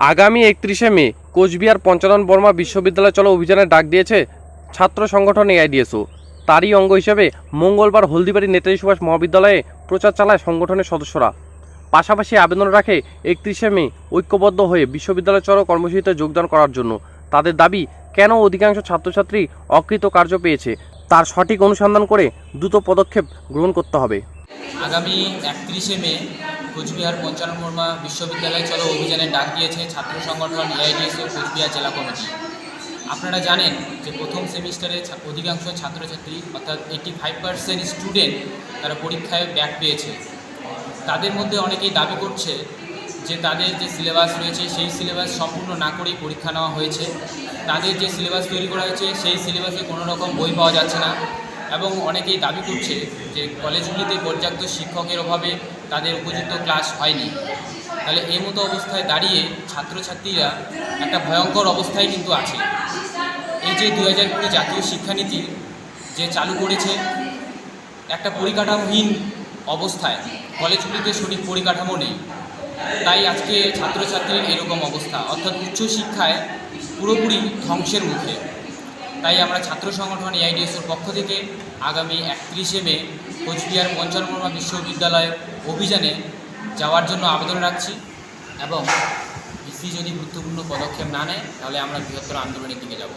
আগামী একত্রিশে মে, কোচবিহার পঞ্চানন বর্মা বিশ্ববিদ্যালয় চলো অভিযানে ডাক দিয়েছে ছাত্র সংগঠন এআইডিএসও। তারই অঙ্গ হিসেবে মঙ্গলবার হলদিবাড়ি নেতাজি সুভাষ মহাবিদ্যালয়ে প্রচার চালায় সংগঠনের সদস্যরা। পাশাপাশি আবেদন রাখে একত্রিশে মে, ঐক্যবদ্ধ হয়ে বিশ্ববিদ্যালয় চলো কর্মসূচিতে যোগদান করার জন্য। তাদের দাবি, কেন অধিকাংশ ছাত্রছাত্রী অকৃত কার্য পেয়েছে? তার সঠিক অনুসন্ধান করে দ্রুত পদক্ষেপ গ্রহণ করতে হবে। আগামী একত্রিশে মে কোচবিহার পঞ্চানন বর্মা বিশ্ববিদ্যালয় চলো অভিযানে ডাক দিয়েছে ছাত্র সংগঠন এআইডিএসও কোচবিহার জেলা কমিটি। আপনারা জানেন যে প্রথম সেমিস্টারে অধিকাংশ ছাত্রছাত্রী অর্থাৎ এইটি ফাইভ পার্সেন্ট স্টুডেন্ট তারা পরীক্ষায় ব্যাক পেয়েছে। তাদের মধ্যে অনেকেই দাবি করছে যে তাদের যে সিলেবাস রয়েছে সেই সিলেবাস সম্পূর্ণ না করেই পরীক্ষা নেওয়া হয়েছে। তাদের যে সিলেবাস তৈরি করা হয়েছে সেই সিলেবাসে কোনো রকম বই পাওয়া যাচ্ছে না। এবং অনেকেই দাবি করছে যে কলেজগুলিতে পর্যাপ্ত শিক্ষকের অভাবে তাদের উপযুক্ত ক্লাস হয়নি। তাহলে এই মতো অবস্থায় দাঁড়িয়ে ছাত্রছাত্রীরা একটা ভয়ঙ্কর অবস্থায় কিন্তু আছে। এই যে দু হাজার কুড়ি জাতীয় শিক্ষানীতি যে চালু করেছে, একটা পরিকাঠামোহীন অবস্থায়, কলেজগুলিতে সঠিক পরিকাঠামো নেই। তাই আজকে ছাত্রছাত্রীর এরকম অবস্থা। অর্থাৎ উচ্চশিক্ষায় পুরোপুরি ধ্বংসের মুখে। তাই আমরা ছাত্র সংগঠন এআইডিএসের পক্ষ থেকে আগামী একত্রিশে মে কোচবিহার পঞ্চানবর্মা বিশ্ববিদ্যালয় অভিযানে যাওয়ার জন্য আবেদন রাখছি এবং বিসি যদি গুরুত্বপূর্ণ পদক্ষেপ না নেয়, তাহলে আমরা বৃহত্তর আন্দোলনের দিকে যাব।